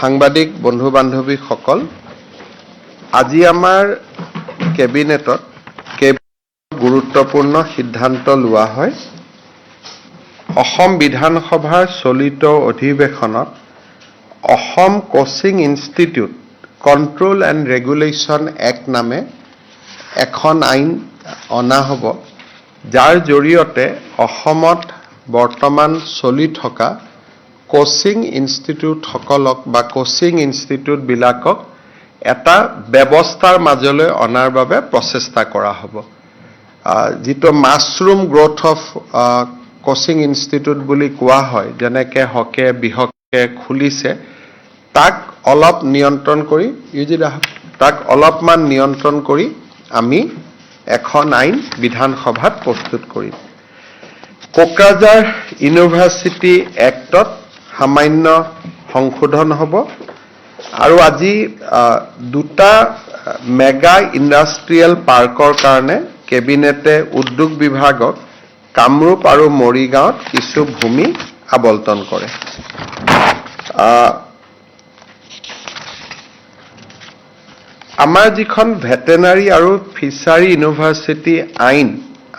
সাংবাদিক বন্ধু বান্ধৱীসকল আজি আমাৰ কেবিনেটত গুৰুত্বপূৰ্ণ সিদ্ধান্ত লোৱা হয়। অসম বিধানসভাৰ চলিত অধিৱেশনত Assam coaching institute control and regulation act নামে এখন আইন অনা হ'ব যাৰ জৰিয়তে অসমত বৰ্তমান চলি থকা কোচিং ইনষ্টিটিউটসকলক বা কোচিং ইনষ্টিটিউটবিলাকক এটা ব্যৱস্থাৰ মাজলৈ অনাৰ বাবে প্ৰচেষ্টা কৰা হ'ব যিটো mushroom growth of coaching institute বুলি কোৱা হয় যেনেকৈ হকে বিহকে খুলিছে তাক অলপ নিয়ন্ত্ৰণ কৰি ইউজিত আহক। তাক অলপমান নিয়ন্ত্ৰণ কৰি আমি এখন আইন বিধানসভাত প্ৰস্তুত কৰিম কোকৰাঝাৰ ইউনিভাৰ্চিটি এক্টত সামান্য সংশোধন হ'ব। আৰু আজি দুটা মেগা ইণ্ডাষ্ট্ৰিয়েল পাৰ্কৰ কাৰণে কেবিনেটে উদ্যোগ বিভাগক কামৰূপ আৰু মৰিগাঁৱত কিছু ভূমি আবণ্টন কৰে। আমাৰ যিখন ভেটেনাৰী আৰু ফিচাৰী ইউনিভাৰ্চিটি আইন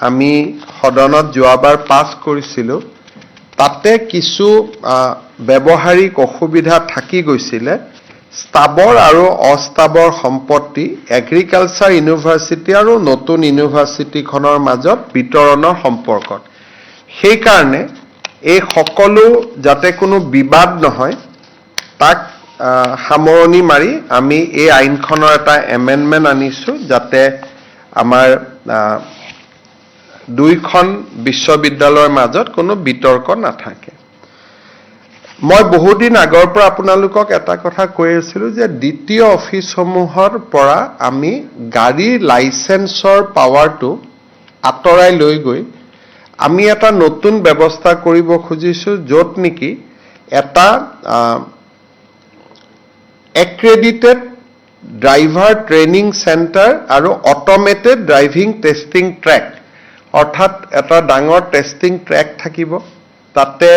আমি সদনত যোৱাবাৰ পাছ কৰিছিলোঁ তাতে কিছু ব্যৱহাৰিক অসুবিধা থাকি গৈছিলে। স্থাবৰ আৰু অস্থাবৰ সম্পত্তি এগ্ৰিকালচাৰ ইউনিভাৰ্চিটি আৰু নতুন ইউনিভাৰ্চিটিখনৰ মাজত বিতৰণৰ সম্পৰ্কত। সেইকাৰণে এই সকলো যাতে কোনো বিবাদ নহয় তাক সামৰণি মাৰি আমি এই আইনখনৰ এটা এমেণ্ডমেণ্ট আনিছোঁ যাতে আমাৰ দুইখন বিশ্ববিদ্যালয়ৰ মাজত কোনো বিতৰ্ক নাথাকে। মই বহুদিন আগৰ পৰা আপোনালোকক এটা কথা কৈ আছিলোঁ যে দ্বিতীয় অফিচসমূহৰ পৰা আমি গাড়ীৰ লাইচেন্সৰ পাৱাৰটো আঁতৰাই লৈ গৈ আমি এটা নতুন ব্যৱস্থা কৰিব খুজিছোঁ য'ত নেকি এটা এক্ৰেডিটেড ড্ৰাইভাৰ ট্ৰেইনিং চেণ্টাৰ আৰু অট'মেটেড ড্ৰাইভিং টেষ্টিং ট্ৰেক অৰ্থাৎ এটা ডাঙৰ টেষ্টিং ট্ৰেক থাকিব। তাতে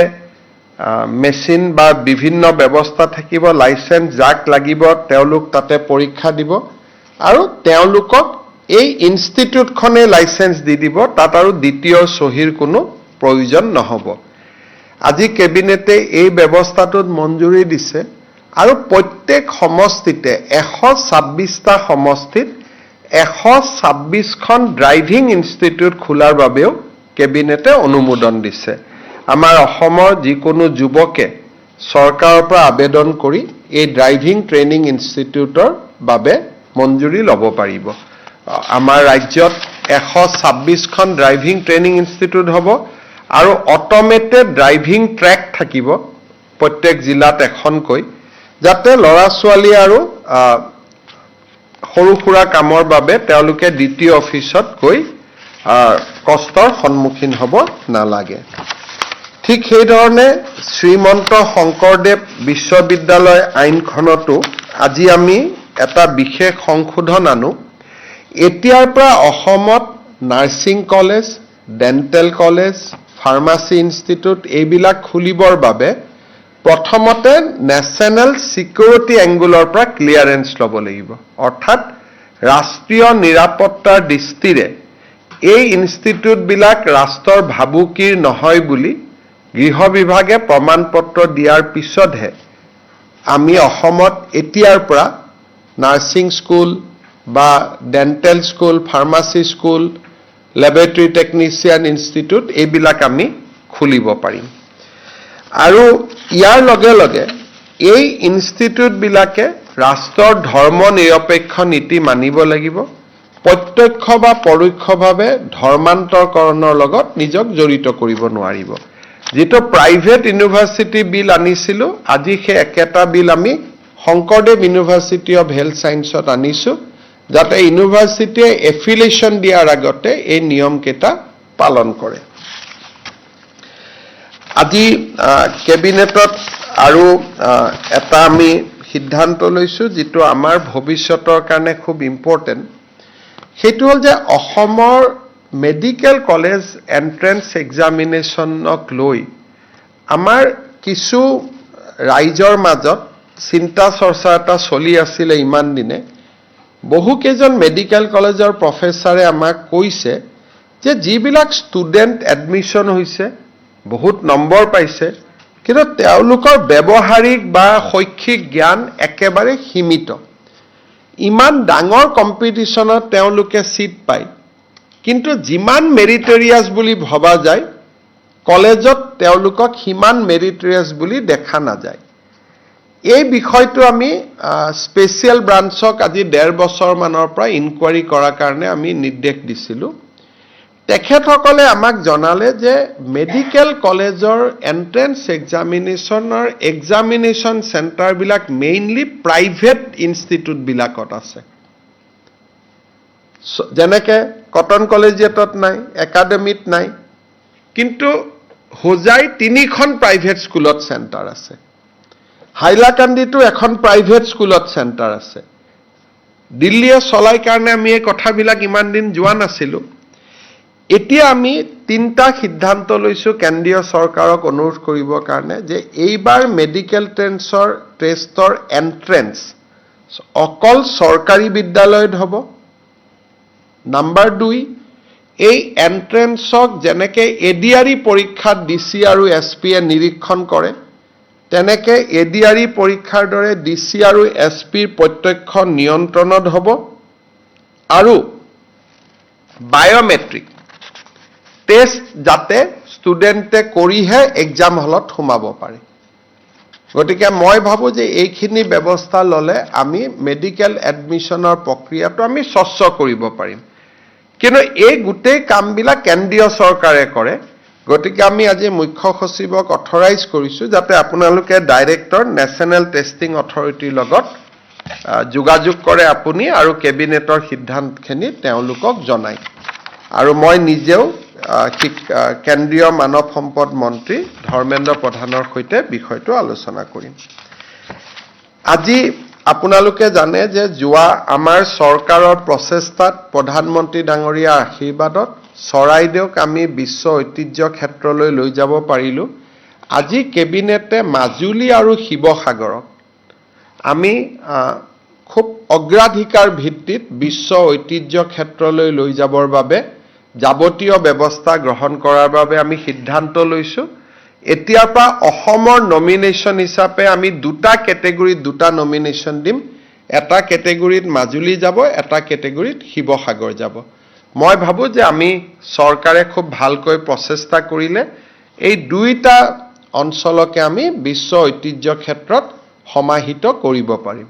মেচিন বা বিভিন্ন ব্যৱস্থা থাকিব লাইচেন্স যাক লাগিব, তেওঁলোক তাতে পৰীক্ষা দিব। আৰু তেওঁলোকক এই ইনষ্টিটিউটখনে লাইচেন্স দি দিব, তাত আৰু দ্বিতীয় চহীৰ কোনো প্ৰয়োজন নহ'ব। আজি কেবিনেটে এই ব্যৱস্থাটোত মঞ্জুৰি দিছে। আৰু প্ৰত্যেক সমষ্টিতে এশ ছাব্বিছটা সমষ্টিত এশ ছাব্বিছখন ড্ৰাইভিং ইনষ্টিটিউট খোলাৰ বাবেও কেবিনেটে অনুমোদন দিছে। আমাৰ অসমৰ যিকোনো যুৱকে চৰকাৰৰ পৰা আবেদন কৰি এই ড্ৰাইভিং ট্ৰেইনিং ইনষ্টিটিউটৰ বাবে মঞ্জুৰি ল'ব পাৰিব। আমাৰ ৰাজ্যত এশ ছাব্বিছখন ড্ৰাইভিং ট্ৰেইনিং ইনষ্টিটিউট হ'ব আৰু অট'মেটেড ড্ৰাইভিং ট্ৰেক থাকিব। প্ৰত্যেক জিলাত এখনকৈ। যাতে ল'ৰা ছোৱালী আৰু সৰু সুৰা কামৰ বাবে তেওঁলোকে দ্বিতীয় অফিচত গৈ কষ্টৰ সন্মুখীন হ'ব নালাগে। ঠিক সেইধৰণে শ্ৰীমন্ত শংকৰদেৱ বিশ্ববিদ্যালয় আইনখনতো আজি আমি এটা বিশেষ সংশোধন আনো। এতিয়াৰ পৰা অসমত nursing college dental college pharmacy institute এইবিলাক খুলিবৰ বাবে প্ৰথমতে নেশ্যনেল ছিকিউৰিটি এংগুলৰ পৰা ক্লিয়াৰেন্স ল'ব লাগিব। অৰ্থাৎ ৰাষ্ট্ৰীয় নিৰাপত্তাৰ দৃষ্টিৰে এই ইনষ্টিটিউটবিলাক ৰাষ্ট্ৰৰ ভাবুকিৰ নহয় বুলি গৃহ বিভাগে প্ৰমাণ পত্ৰ দিয়াৰ পিছতহে আমি অসমত এতিয়াৰ পৰা নাৰ্ছিং স্কুল বা dental school pharmacy school laboratory technician institute এইবিলাক আমি খুলিব পাৰিম। আৰু ইয়াৰ লগে লগে, এই ইনষ্টিটিউটবিলাকে ৰাষ্ট্ৰৰ ধৰ্ম নিৰপেক্ষ নীতি মানিব লাগিব, প্ৰত্যক্ষ বা পৰোক্ষভাৱে ধৰ্মান্তৰকৰণৰ লগত নিজক জড়িত কৰিব নোৱাৰিব। যিটো প্ৰাইভেট ইউনিভাৰ্চিটি বিল আনিছিলোঁ, আজি সেই একেটা বিল আমি শংকৰদেৱ ইউনিভাৰ্চিটি অৱ হেল্থ ছায়েন্সত আনিছোঁ, যাতে ইউনিভাৰ্চিটিয়ে এফিলিয়েশ্যন দিয়াৰ আগতে এই নিয়মকেইটা পালন কৰে। আজি কেবিনেটত আৰু এটা আমি সিদ্ধান্ত লৈছোঁ, যিটো আমাৰ ভৱিষ্যতৰ কাৰণে খুব ইম্পৰ্টেণ্ট সেইটো হ'ল যে অসমৰ মেডিকেল কলেজ এণ্ট্ৰেন্স এক্সামিনেশ্যনক লৈ আমাৰ কিছু ৰাইজৰ মাজত চিন্তা চৰ্চা এটা চলি আছিলে ইমান দিনে। বহুকেইজন মেডিকেল কলেজৰ প্ৰফেচাৰে আমাক কৈছে যে যিবিলাক ষ্টুডেণ্ট এডমিশ্যন হৈছে বহুত নম্বৰ পাইছে কিন্তু তেওঁলোকৰ ব্যৱহাৰিক বা শৈক্ষিক জ্ঞান একেবাৰে সীমিত। ইমান ডাঙৰ কম্পিটিশ্যনত তেওঁলোকে ছিট পায়। কিন্তু যিমান মেৰিটৰিয়াছ বুলি ভবা যায় কলেজত তেওঁলোকক সিমান মেৰিটৰিয়াছ বুলি দেখা নাযায়। এই বিষয়টো আমি স্পেচিয়েল ব্ৰাঞ্চক আজি ডেৰ বছৰমানৰ পৰা ইনকুৱাৰী কৰাৰ কাৰণে আমি নিৰ্দেশ দিছিলোঁ। তেখেতসকলে আমাক জনালে যে মেডিকেল কলেজৰ এণ্ট্ৰেন্স এক্সামিনেশ্যনৰ এক্সামিনেশ্যন চেণ্টাৰবিলাক মেইনলি প্ৰাইভেট ইনষ্টিটিউটবিলাকত আছে। যেনেকে কটন কলেজিয়েটত নাই একাডেমিত নাই কিন্তু হোজাই তিনিখন প্ৰাইভেট স্কুলত চেণ্টাৰ আছে। হাইলাকান্দিতো এখন প্ৰাইভেট স্কুলত চেণ্টাৰ আছে। দিল্লীয়ে চলাই কাৰণে আমি এই কথাবিলাক ইমান দিন যোৱা নাছিলোঁ। এতিয়া আমি তিনিটা সিদ্ধান্ত লৈছোঁ কেন্দ্ৰীয় চৰকাৰক অনুৰোধ কৰিবৰ কাৰণে যে এইবাৰ মেডিকেল ট্ৰেন্সৰ টেষ্টৰ এণ্ট্ৰেন্স অকল চৰকাৰী বিদ্যালয়ত হ'ব। নাম্বাৰ দুই, এই এণ্ট্ৰেন্সক যেনেকে এডিআৰই পৰীক্ষাত ডি চি আৰু এছ পিয়ে নিৰীক্ষণ কৰে, তেনেকে এডিআৰই পৰীক্ষাৰ দৰে ডি চি আৰু এছ পিৰ প্ৰত্যক্ষ নিয়ন্ত্ৰণত হ'ব। আৰু বায়'মেট্ৰিক টেষ্ট যাতে ষ্টুডেণ্টে কৰিহে এক্সাম হলত সোমাব পাৰে। গতিকে মই ভাবোঁ যে এইখিনি ব্যৱস্থা ল'লে আমি মেডিকেল এডমিশ্যনৰ প্ৰক্ৰিয়াটো আমি স্বচ্ছ কৰিব পাৰিম। কিন্তু এই গোটেই কামবিলাক কেন্দ্ৰীয় চৰকাৰে কৰে। গতিকে আমি আজি মুখ্য সচিবক অথৰাইজ কৰিছোঁ যাতে আপোনালোকে ডাইৰেক্টৰ নেশ্যনেল টেষ্টিং অথৰিটিৰ লগত যোগাযোগ কৰে আপুনি আৰু কেবিনেটৰ সিদ্ধান্তখিনি তেওঁলোকক জনায় আৰু মই নিজেও কেন্দ্ৰীয় মানৱ সম্পদ মন্ত্ৰী ধৰ্মেন্দ্ৰ প্ৰধানৰ সৈতে বিষয়টো আলোচনা কৰিম। আজি আপোনালোকে জানে যে যোৱা আমাৰ চৰকাৰৰ প্ৰচেষ্টাত প্ৰধানমন্ত্ৰী ডাঙৰীয়াৰ আশীৰ্বাদত চৰাইদেউক আমি বিশ্ব ঐতিহ্য ক্ষেত্ৰলৈ লৈ যাব পাৰিলোঁ। আজি কেবিনেটে মাজুলী আৰু শিৱসাগৰক আমি খুব অগ্ৰাধিকাৰ ভিত্তিত বিশ্ব ঐতিহ্য ক্ষেত্ৰলৈ লৈ যাবৰ বাবে যাৱতীয় ব্যৱস্থা গ্ৰহণ কৰাৰ বাবে আমি সিদ্ধান্ত লৈছোঁ। এতিয়াৰ পৰা অসমৰ নমিনেশ্যন হিচাপে আমি দুটা কেটেগৰীত দুটা নমিনেশ্যন দিম। এটা কেটেগৰীত মাজুলী যাব এটা কেটেগৰীত শিৱসাগৰ যাব। মই ভাবোঁ যে আমি চৰকাৰে খুব ভালকৈ প্ৰচেষ্টা কৰিলে এই দুইটা অঞ্চলকে আমি বিশ্ব ঐতিহ্য ক্ষেত্ৰত সমাহিত কৰিব পাৰিম।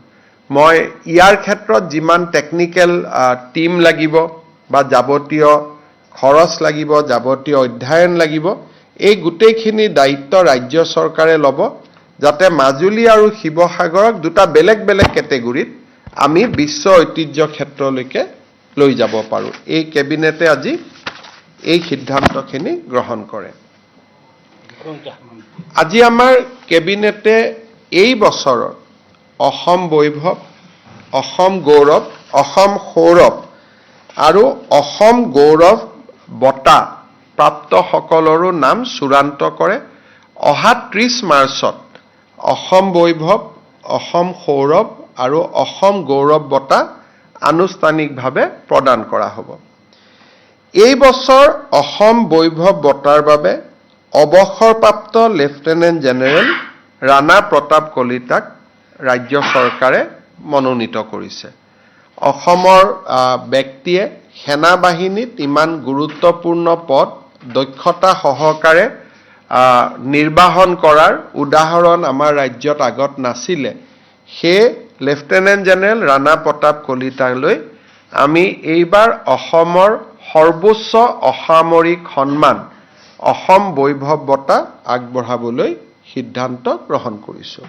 মই ইয়াৰ ক্ষেত্ৰত যিমান টেকনিকেল টীম লাগিব বা যাৱতীয় খৰচ লাগিব যাৱতীয় অধ্যয়ন লাগিব এই গোটেইখিনি দায়িত্ব ৰাজ্য চৰকাৰে ল'ব যাতে মাজুলী আৰু শিৱসাগৰক দুটা বেলেগ বেলেগ কেটেগৰীত আমি বিশ্ব ঐতিহ্য ক্ষেত্ৰলৈকে লৈ যাব পাৰোঁ। এই কেবিনেটে আজি এই সিদ্ধান্তখিনি গ্ৰহণ কৰে। আজি আমাৰ কেবিনেটে এই বছৰৰ অসম বৈভৱ অসম গৌৰৱ অসম সৌৰভ আৰু অসম গৌৰৱ বঁটা প্ৰাপ্তসকলৰো নাম চূড়ান্ত কৰে। অহা ত্ৰিছ মাৰ্চত অসম বৈভৱ অসম সৌৰভ আৰু অসম গৌৰৱ বঁটা আনুষ্ঠানিকভাৱে প্ৰদান কৰা হ'ব। এই বছৰ অসম বৈভৱ বঁটাৰ বাবে অৱসৰপ্ৰাপ্ত লেফটেনেণ্ট জেনেৰেল ৰাণা প্ৰতাপ কলিতাক ৰাজ্য চৰকাৰে মনোনীত কৰিছে। অসমৰ ব্যক্তিয়ে সেনা বাহিনীত ইমান গুৰুত্বপূৰ্ণ পদ দক্ষতা সহকাৰে নিৰ্বাহন কৰাৰ উদাহৰণ আমাৰ ৰাজ্যত আগত নাছিলে। সেয়ে লেফটেনেণ্ট জেনেৰেল ৰাণা প্ৰতাপ কলিতালৈ আমি এইবাৰ অসমৰ সৰ্বোচ্চ অসামৰিক সন্মান অসম বৈভৱ বঁটা আগবঢ়াবলৈ সিদ্ধান্ত গ্ৰহণ কৰিছোঁ।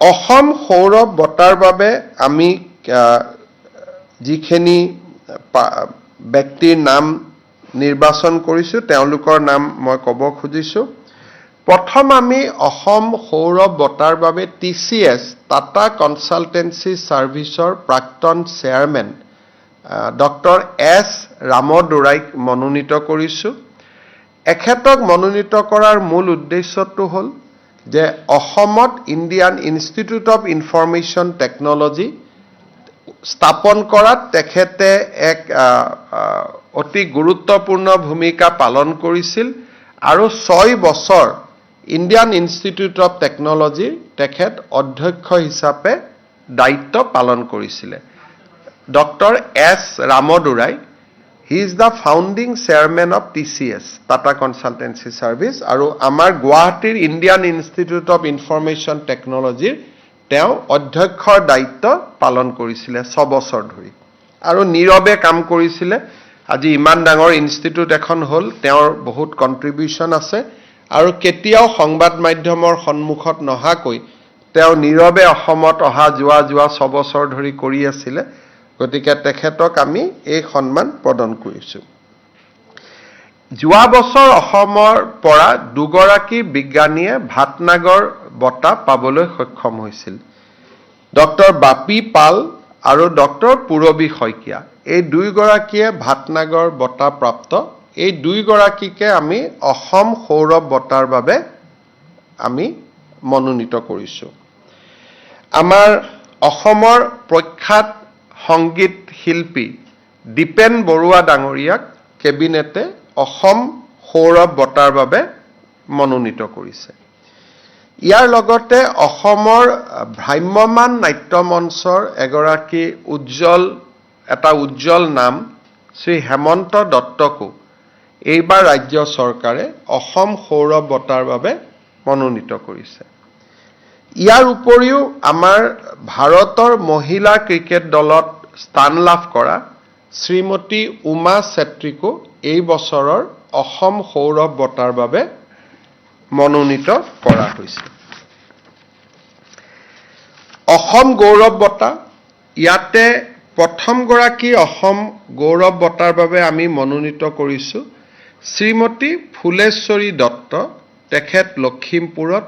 অসম সৌৰভ বঁটাৰ বাবে আমি যিখিনি ব্যক্তিৰ নাম নিৰ্বাচন কৰিছোঁ তেওঁলোকৰ নাম মই ক'ব খুজিছোঁ। প্ৰথম আমি অসম সৌৰভ বঁটাৰ বাবে T C S Tata consultancy ছাৰ্ভিচৰ প্ৰাক্তন চেয়াৰমেন ডক্টৰ এছ ৰামদুৰাইক মনোনীত কৰিছোঁ। এখেতক মনোনীত কৰাৰ মূল উদ্দেশ্যটো হ'ল যে অসমত Indian Institute of Information Technology স্থাপন কৰাত তেখেতে এক অতি গুৰুত্বপূৰ্ণ ভূমিকা পালন কৰিছিল আৰু ছয় বছৰ ইণ্ডিয়ান ইনষ্টিটিউট অফ টেকনলজিৰ তেখেত অধ্যক্ষ হিচাপে দায়িত্ব পালন কৰিছিলে। Doctor S Ramadurai, he is the founding chairman of T C S, Tata consultancy services, আৰু আমাৰ গুৱাহাটীৰ ইণ্ডিয়ান ইনষ্টিটিউট অফ ইনফৰমেশ্যন টেকনলজিৰ তেওঁ অধ্যক্ষৰ দায়িত্ব পালন কৰিছিলে ছবছৰ ধৰি। আৰু নীৰৱে কাম কৰিছিলে। আজি ইমান ডাঙৰ ইনষ্টিটিউট এখন হ'ল তেওঁৰ বহুত কণ্ট্ৰিবিউশ্যন আছে। আৰু কেতিয়াও সংবাদ মাধ্যমৰ সন্মুখত নহাকৈ তেওঁ নীৰৱে অসমত অহা যোৱা যোৱা ছবছৰ ধৰি কৰি আছিলে। গতিকে তেখেতক আমি এই সন্মান প্ৰদান কৰিছোঁ। যোৱা বছৰ অসমৰ পৰা দুগৰাকী বিজ্ঞানীয়ে ভাটনাগৰ বঁটা পাবলৈ সক্ষম হৈছিল। ডক্টৰ বাপি পাল আৰু ডক্টৰ পূৰবী শইকীয়া। এই দুয়োগৰাকীয়ে ভাটনাগৰ বঁটা প্ৰাপ্ত। এই দুয়োগৰাকীকে আমি অসম সৌৰভ বঁটাৰ বাবে আমি মনোনীত কৰিছোঁ। আমাৰ অসমৰ প্ৰখ্যাত সংগীত শিল্পী দীপেন বৰুৱা ডাঙৰীয়াক কেবিনেটে অসম সৌৰভ বঁটাৰ বাবে মনোনীত কৰিছে। ইয়াৰ লগতে অসমৰ ভ্ৰাম্যমান নাট্য মঞ্চৰ এগৰাকী উজ্জ্বল এটা উজ্জ্বল নাম শ্ৰী হেমন্ত দত্তকো এইবাৰ ৰাজ্য চৰকাৰে অসম সৌৰভ বঁটাৰ বাবে মনোনীত কৰিছে। ইয়াৰ উপৰিও আমাৰ ভাৰতৰ মহিলা ক্ৰিকেট দলত স্থান লাভ কৰা শ্ৰীমতী উমা চেত্ৰীকো এই বছৰৰ অসম সৌৰভ বঁটাৰ বাবে মনোনীত কৰা হৈছে। অসম গৌৰৱ বঁটা ইয়াতে প্ৰথমগৰাকী অসম গৌৰৱ বঁটাৰ বাবে আমি মনোনীত কৰিছোঁ শ্ৰীমতী ফুলেশ্বৰী দত্ত তেখেত লখিমপুৰত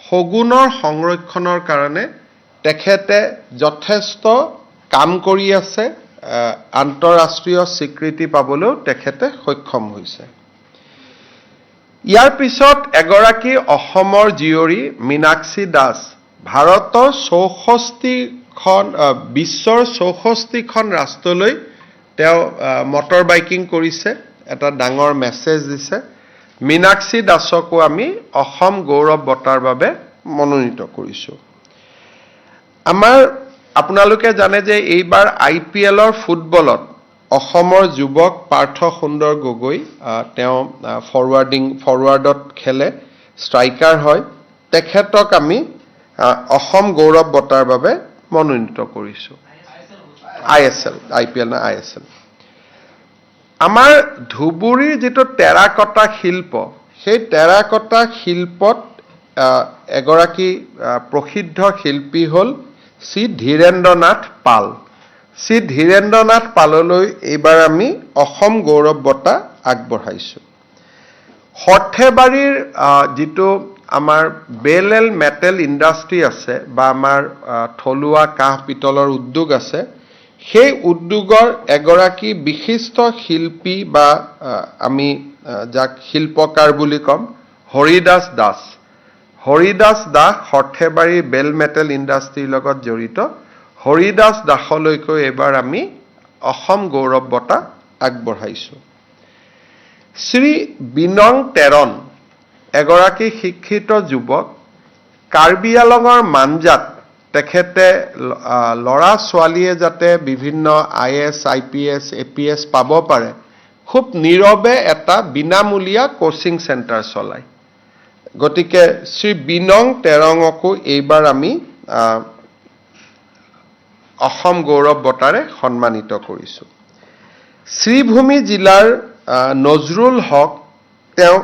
শগুনৰ সংৰক্ষণৰ কাৰণে তেখেতে যথেষ্ট কাম কৰি আছে। আন্তঃৰাষ্ট্ৰীয় স্বীকৃতি পাবলৈও তেখেতে সক্ষম হৈছে। ইয়াৰ পিছত এগৰাকী অসমৰ জীয়ৰী মীনাক্ষী দাস ভাৰতৰ চৌষষ্ঠিখন বিশ্বৰ চৌষষ্ঠিখন ৰাষ্ট্ৰলৈ তেওঁ মটৰ বাইকিং কৰিছে এটা ডাঙৰ মেছেজ দিছে। মীনাক্ষী দাসকো আমি অসম গৌৰৱ বঁটাৰ বাবে মনোনীত কৰিছোঁ। আমাৰ আপোনালোকে জানে যে এইবাৰ আই পি এলৰ ফুটবলত অসমৰ যুৱক পাৰ্থ সুন্দৰ গগৈ তেওঁ ফৰৱাৰ্ডিং ফৰৱাৰ্ডত খেলে ষ্ট্ৰাইকাৰ হয়। তেখেতক আমি অসম গৌৰৱ বঁটাৰ বাবে মনোনীত কৰিছোঁ। I S L I P L নে আই এছ এল। আমাৰ ধুবুৰীৰ যিটো টেৰাকটা শিল্প সেই টেৰাকটা শিল্পত এগৰাকী প্ৰসিদ্ধ শিল্পী হ'ল শ্ৰী ধীৰেন্দ্ৰ নাথ পাল। শ্ৰী ধীৰেন্দ্ৰ নাথ পাললৈ এইবাৰ আমি অসম গৌৰৱ বঁটা আগবঢ়াইছোঁ। সৰ্থেবাৰীৰ যিটো আমাৰ বেল এল মেটেল ইণ্ডাষ্ট্ৰী আছে বা আমাৰ থলুৱা কাঁহ পিতলৰ উদ্যোগ আছে, সেই উদ্যোগৰ এগৰাকী বিশিষ্ট শিল্পী বা আমি যাক শিল্পকাৰ বুলি ক'ম হৰিদাস দাস। হৰিদাস দাস সৰ্থেবাৰী বেল মেটেল ইণ্ডাষ্ট্ৰীৰ লগত জড়িত। হৰিদাস দাসলৈকো এইবাৰ আমি অসম গৌৰৱ বঁটা আগবঢ়াইছোঁ। শ্ৰী বিনং তেৰণ এগৰাকী শিক্ষিত যুৱক কাৰ্বি আলঙৰ মানজাত তেখেতে ল'ৰা ছোৱালীয়ে যাতে বিভিন্ন I S I P S A P S পাব পাৰে খুব নীৰৱে এটা বিনামূলীয়া কোচিং চেণ্টাৰ চলায়। গতিকে শ্ৰী বিনং তেৰঙকো এইবাৰ আমি অসম গৌৰৱ বঁটাৰে সন্মানিত কৰিছোঁ। শ্ৰীভূমি জিলাৰ নজৰুল হক তেওঁ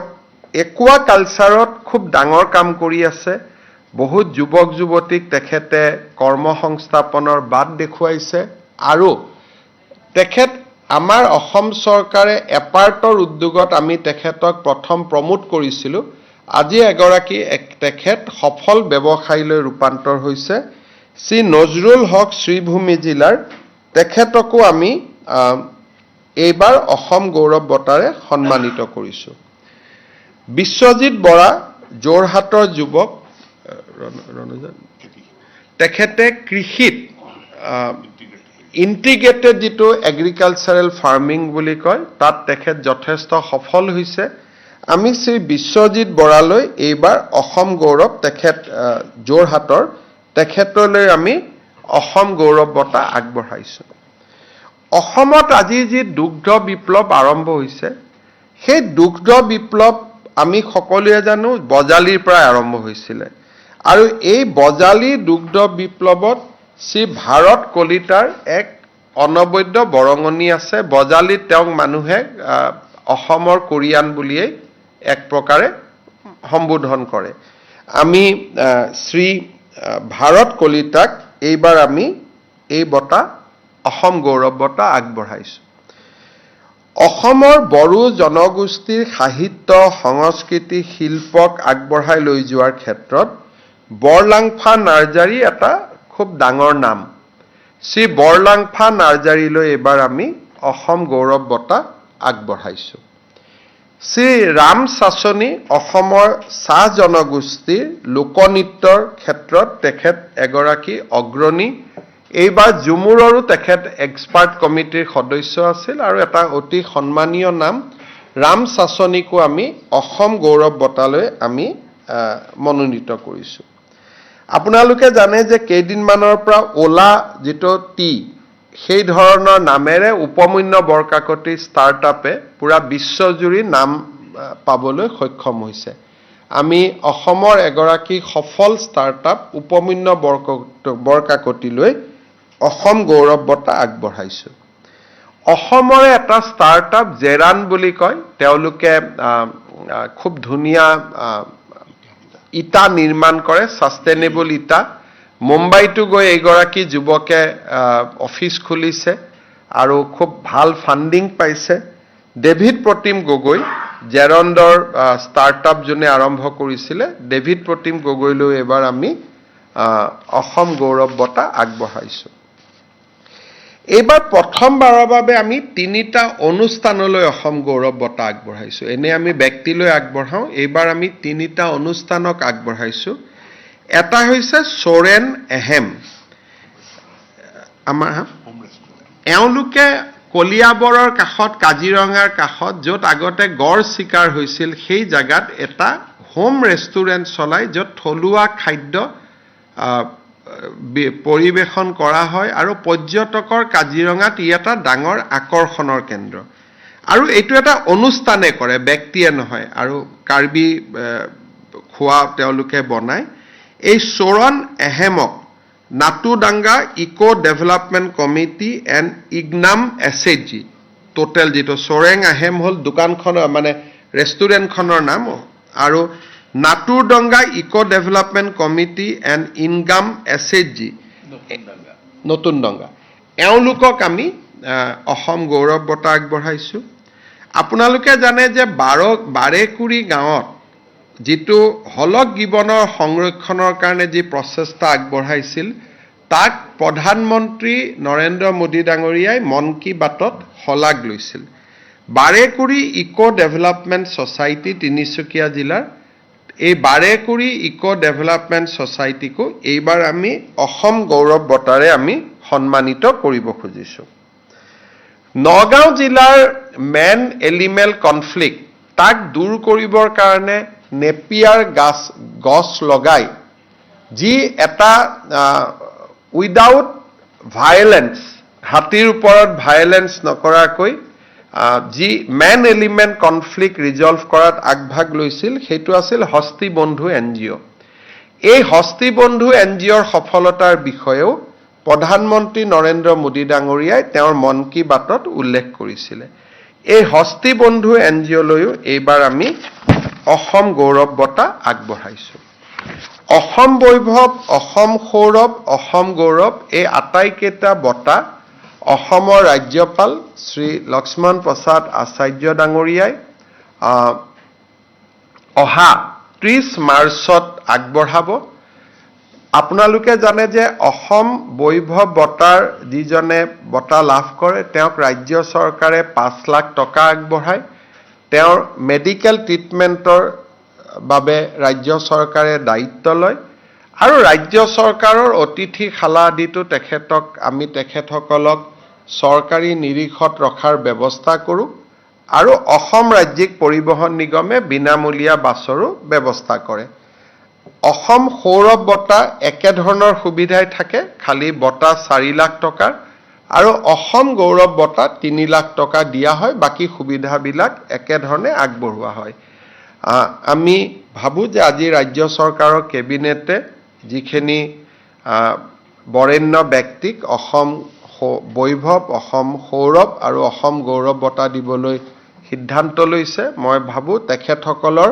একুৱা কালচাৰত খুব ডাঙৰ কাম কৰি আছে। বহুত যুৱক যুৱতীক তেখেতে কৰ্ম সংস্থাপনৰ বাট দেখুৱাইছে আৰু তেখেত আমাৰ অসম চৰকাৰে এপাৰ্টৰ উদ্যোগত আমি তেখেতক প্ৰথম প্ৰমোট কৰিছিলোঁ। আজি এগৰাকী তেখেত সফল ব্যৱসায়ীলৈ ৰূপান্তৰ হৈছে। শ্ৰী নজৰুল হক শ্ৰীভূমি জিলাৰ তেখেতকো আমি এইবাৰ অসম গৌৰৱ বঁটাৰে সন্মানিত কৰিছোঁ। বিশ্বজিৎ বৰা যোৰহাটৰ যুৱক তেখেতে কৃষিত ইণ্টিগ্ৰেটেড যিটো এগ্ৰিকালচাৰেল ফাৰ্মিং বুলি কয়। তাত তেখেত যথেষ্ট সফল হৈছে। আমি শ্ৰী বিশ্বজিৎ বৰালৈ এইবাৰ অসম গৌৰৱ তেখেত যোৰহাটৰ তেখেতলৈ আমি অসম গৌৰৱ বঁটা আগবঢ়াইছোঁ। অসমত আজি যি দুগ্ধ বিপ্লৱ আৰম্ভ হৈছে সেই দুগ্ধ বিপ্লৱ আমি সকলোৱে জানো বজালিৰ পৰা আৰম্ভ হৈছিলে। আৰু এই বজালী দুগ্ধ বিপ্লৱত শ্ৰী ভাৰত কলিতাৰ এক অনবদ্য বৰঙণি আছে। বজালীত তেওঁক মানুহে অসমৰ কোৰিয়ান বুলিয়েই এক প্ৰকাৰে সম্বোধন কৰে। আমি শ্ৰী ভাৰত কলিতাক এইবাৰ আমি এই বঁটা অসম গৌৰৱ বঁটা আগবঢ়াইছোঁ। অসমৰ বড়ো জনগোষ্ঠীৰ সাহিত্য সংস্কৃতি শিল্পক আগবঢ়াই লৈ যোৱাৰ ক্ষেত্ৰত বৰলাংফা নাৰ্জাৰী এটা খুব ডাঙৰ নাম। শ্ৰী বৰলাংফা নাৰ্জাৰীলৈ এইবাৰ আমি অসম গৌৰৱ বঁটা আগবঢ়াইছোঁ। শ্ৰী ৰাম চাচনি অসমৰ চাহ জনগোষ্ঠীৰ লোকনৃত্যৰ ক্ষেত্ৰত তেখেত এগৰাকী অগ্ৰণী। এইবাৰ ঝুমুৰৰো তেখেত এক্সপাৰ্ট কমিটিৰ সদস্য আছিল আৰু এটা অতি সন্মানীয় নাম। ৰাম চাচনিকো আমি অসম গৌৰৱ বঁটালৈ আমি মনোনীত কৰিছোঁ। আপোনালোকে জানে যে কেইদিনমানৰ পৰা অ'লা যিটো টি সেই ধৰণৰ নামেৰে উপমূন্য বৰকাকতী ষ্টাৰ্টআপে পূৰা বিশ্বজুৰি নাম পাবলৈ সক্ষম হৈছে। আমি অসমৰ এগৰাকী সফল ষ্টাৰ্টআপ উপমূন্য বৰক বৰকাকতীলৈ অসম গৌৰৱ বঁটা আগবঢ়াইছোঁ। অসমৰে এটা ষ্টাৰ্টআপ জেৰান বুলি কয়। তেওঁলোকে খুব ধুনীয়া ইটা নিৰ্মাণ কৰে ছাষ্টেইনেবল ইটা। মুম্বাইতো গৈ এইগৰাকী যুৱকে অফিচ খুলিছে আৰু খুব ভাল ফাণ্ডিং পাইছে। ডেভিড প্ৰতিম গগৈ জেৰণ্ডৰ ষ্টাৰ্টআপ যোনে আৰম্ভ কৰিছিলে ডেভিড প্ৰতিম গগৈলৈ এইবাৰ আমি অসম গৌৰৱ বঁটা আগবঢ়াইছোঁ। এইবাৰ প্ৰথমবাৰৰ বাবে আমি তিনিটা অনুষ্ঠানলৈ অসম গৌৰৱ বঁটা আগবঢ়াইছোঁ। এনে আমি ব্যক্তিলৈ আগবঢ়াওঁ। এইবাৰ আমি তিনিটা অনুষ্ঠানক আগবঢ়াইছোঁ। এটা হৈছে চোৰেন এহেম। আমাৰ? এওঁলোকে কলিয়াবৰৰ কাষত কাজিৰঙাৰ কাষত য'ত আগতে গড় চিকাৰ হৈছিল সেই জাগাত এটা হোম ৰেষ্টুৰেণ্ট চলায় য'ত থলুৱা খাদ্য পৰিৱেশন কৰা হয় আৰু পৰ্যটকৰ কাজিৰঙাত ই এটা ডাঙৰ আকৰ্ষণৰ কেন্দ্ৰ। আৰু এইটো এটা অনুষ্ঠানে কৰে ব্যক্তিয়ে নহয়। আৰু কাৰ্বি খোৱা তেওঁলোকে বনায়। এই চোৰণ এহেমক Natudanga eco' development committee and ইগনাম S H G total যিটো চোৰেং আহেম হ'ল দোকানখনৰ মানে ৰেষ্টুৰেণ্টখনৰ নাম আৰু Natudanga eco' development committee and income S H G নতুন ডংগা এওঁলোকক আমি অসম গৌৰৱ বঁটা আগবঢ়াইছোঁ। আপোনালোকে জানে যে বাৰ বাৰেকুৰি গাঁৱত যিটো হলক গিবনৰ সংৰক্ষণৰ কাৰণে যি প্ৰচেষ্টা আগবঢ়াইছিল তাক প্ৰধানমন্ত্ৰী নৰেন্দ্ৰ মোদী ডাঙৰীয়াই মন কী বাতত শলাগ লৈছিল। Barekuri eco' development society Tinsukia জিলাৰ এই বাৰেকুৰি ইক' ডেভেলপমেণ্ট ছ'চাইটিকো এইবাৰ আমি অসম গৌৰৱ বঁটাৰে আমি সন্মানিত কৰিব খুজিছোঁ। নগাঁও জিলাৰ মেন এলিমেল কনফ্লিক্ট তাক দূৰ কৰিবৰ কাৰণে নেপিয়াৰ গাছ, গছ লগাই, যি এটা উইদাউট ভায়েলেন্স হাতীৰ ওপৰত ভায়েলেন্স নকৰাকৈ যি মেন এলিমেণ্ট কনফ্লিক্ট ৰিজল্ভ কৰাত আগভাগ লৈছিল, সেইটো আছিল হস্তি বন্ধু এন জি অ' এই হস্তি বন্ধু এন জি অ'ৰ সফলতাৰ বিষয়েও প্ৰধানমন্ত্ৰী নৰেন্দ্ৰ মোদী ডাঙৰীয়াই তেওঁৰ মন কী বাতত উল্লেখ কৰিছিলে। এই হস্তি বন্ধু এন জি অ'লৈও এইবাৰ আমি অসম গৌৰৱ বঁটা আগবঢ়াইছোঁ। অসম বৈভৱ অসম সৌৰভ অসম গৌৰৱ এই আটাইকেইটা বঁটা অসমৰ ৰাজ্যপাল শ্ৰী লক্ষ্মণ প্ৰসাদ আচাৰ্য ডাঙৰীয়াই অহা ত্ৰিছ মাৰ্চত আগবঢ়াব। আপোনালোকে জানে যে অসম বৈভৱ বঁটাৰ যিজনে বঁটা লাভ কৰে তেওঁক ৰাজ্য চৰকাৰে পাঁচ লাখ টকা আগবঢ়ায়। তেওঁৰ মেডিকেল ট্ৰিটমেণ্টৰ বাবে ৰাজ্য চৰকাৰে দায়িত্ব লয় আৰু ৰাজ্য চৰকাৰৰ অতিথিশালা আদিতো তেখেতক আমি তেখেতসকলক চৰকাৰী নিৰীক্ষত ৰখাৰ ব্যৱস্থা কৰোঁ আৰু অসম ৰাজ্যিক পৰিবহণ নিগমে বিনামূলীয়া বাছৰো ব্যৱস্থা কৰে। অসম সৌৰভ বঁটা একেধৰণৰ সুবিধাই থাকে খালি বঁটা চাৰি লাখ টকাৰ। আৰু অসম গৌৰৱ বঁটা তিনি লাখ টকা দিয়া হয় বাকী সুবিধাবিলাক একেধৰণে আগবঢ়োৱা হয়। আমি ভাবোঁ যে আজি ৰাজ্য চৰকাৰৰ কেবিনেটে যিখিনি বৰেণ্য ব্যক্তিক অসম বৈভৱ অসম সৌৰভ আৰু অসম গৌৰৱ বঁটা দিবলৈ সিদ্ধান্ত লৈছে। মই ভাবোঁ তেখেতসকলৰ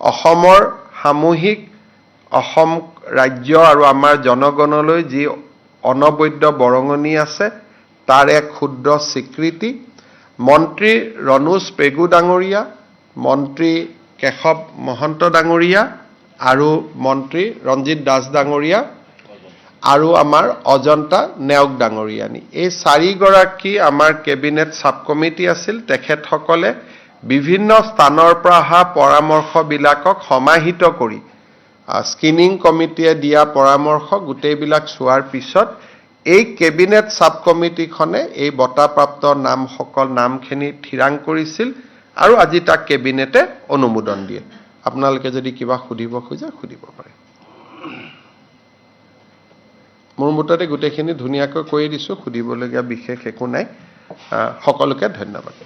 অসমৰ সামূহিক অসম ৰাজ্য আৰু আমাৰ জনগণলৈ যি অনবদ্য বৰঙণি আছে তাৰ এক ক্ষুদ্ৰ স্বীকৃতি মন্ত্ৰী ৰণোজ পেগু ডাঙৰীয়া মন্ত্ৰী কেশৱ মহন্ত ডাঙৰীয়া আৰু মন্ত্ৰী ৰঞ্জিত দাস ডাঙৰীয়া আৰু আমাৰ অজন্তা নেওগ ডাঙৰীয়ানী। এই চাৰিগৰাকী আমাৰ কেবিনেট চাব কমিটি আছিল। তেখেতসকলে বিভিন্ন স্থানৰ পৰা অহা পৰামৰ্শবিলাকক সমাহিত কৰি স্ক্ৰিনিং কমিটিয়ে দিয়া পৰামৰ্শ গোটেইবিলাক চোৱাৰ পিছত এই কেবিনেট চাব কমিটিখনে এই বঁটাপ্ৰাপ্ত নামসকল নামখিনি থিৰাং কৰিছিল আৰু আজি তাক কেবিনেটে অনুমোদন দিয়ে। আপোনালোকে যদি কিবা সুধিব খোজে সুধিব পাৰে। মোৰ মতে গোটেইখিনি ধুনীয়াকৈ কৈ দিছোঁ সুধিবলগীয়া বিশেষ একো নাই। সকলোকে ধন্যবাদ।